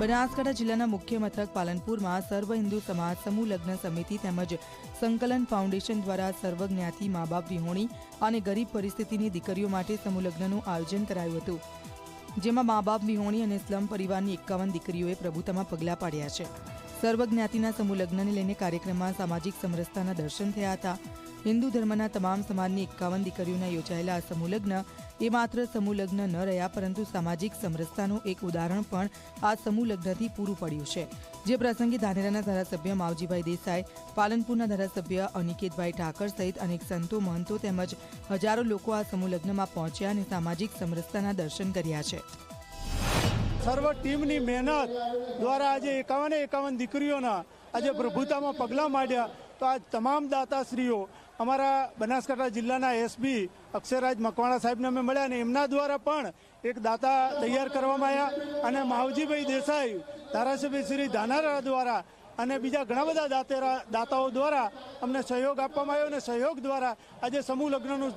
બનાસકાંઠા જિલ્લાના મુખ્ય મથક પાલનપુરમાં સર્વ હિન્દુ સમાજ સમૂહ લગ્ન સમિતિ તેમજ સંકલન ફાઉન્ડેશન દ્વારા સર્વજ્ઞાતિ મા બાપ વિહોણી અને ગરીબ પરિસ્થિતિની દીકરીઓ માટે સમૂહ લગ્નનું આયોજન કરાયું હતું, જેમાં મા બાપ વિહોણી અને સ્લમ પરિવારની એકાવન દીકરીઓએ પ્રભુતામાં પગલાં પાડ્યા છે. સર્વજ્ઞાતિના સમૂહ લગ્નને લઈને કાર્યક્રમમાં સામાજિક સમરસતાના દર્શન થયા હતા. હિન્દુ ધર્મના તમામ સમાજની એકાવન દીકરીઓના યોજાયેલા આ સમૂહ લગ્ન એ માત્ર સમૂહ લગ્ન ન રહ્યા, પરંતુ સામાજિક સમરસતાનું એક ઉદાહરણ પણ આ સમૂહ લગ્નથી પૂરું પડ્યું છે. જે પ્રસંગે ધાનેરાના ધારાસભ્ય માવજીભાઈ દેસાઈ, પાલનપુરના ધારાસભ્ય અનિકેતભાઈ ઠાકર સહિત અનેક સંતો, મહંતો તેમજ હજારો લોકો આ સમૂહ લગ્નમાં પહોંચ્યા અને સામાજિક સમરસતાના દર્શન કર્યા છે. સર્વ ટીમની મહેનત દ્વારા આજે એકાવને એકાવન દીકરીઓના આજે પ્રભુતામાં પગલાં માંડ્યા. તો આ તમામ દાતાશ્રીઓ અમારા બનાસકાંઠા જિલ્લાના એસબી અક્ષયરાજ મકવાણા સાહેબને અમે મળ્યા અને એમના દ્વારા પણ એક દાતા તૈયાર કરવામાં આવ્યા અને માવજીભાઈ દેસાઈ, ધારાસભ્ય શ્રી ધાનારા દ્વારા અને બીજા ઘણા બધા દાતેરા, દાતાઓ દ્વારા અમને સહયોગ આપવામાં આવ્યો અને સહયોગ દ્વારા આજે સમૂહ લગ્નનું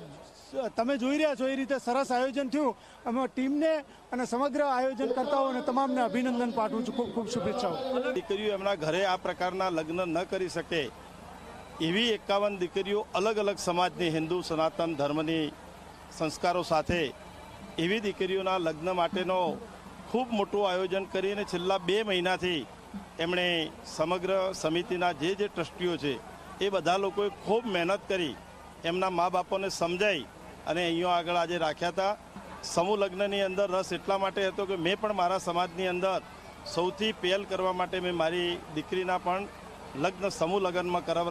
તમે જોઈ રહ્યા છો એ રીતે સરસ આયોજન થયું. અમે ટીમને અને સમગ્ર આયોજન કરતાઓને તમામને અભિનંદન પાઠવું છું. ખૂબ ખૂબ શુભેચ્છાઓ. દીકરીઓ એમના ઘરે આ પ્રકારના લગ્ન ન કરી શકે. એવી એકાવન દીકરીઓ અલગ અલગ સમાજની, હિન્દુ, સનાતન ધર્મની સંસ્કારો સાથે એવી દીકરીઓના લગ્ન માટેનો ખૂબ મોટું આયોજન કરીને છેલ્લા બે મહિનાથી એમણે સમગ્ર સમિતિના જે જે ટ્રસ્ટીઓ છે, એ બધા લોકોએ ખૂબ મહેનત કરી, એમના મા બાપોને સમજાઈ અને અહીંયા આગળ આજે રાખ્યા હતા. સમૂહ લગ્નની અંદર રસ એટલા માટે હતો કે મેં પણ મારા સમાજની અંદર સૌથી પહેલ કરવા માટે મેં મારી દીકરીના પણ લગ્ન સમૂહ લગ્નમાં કરાવ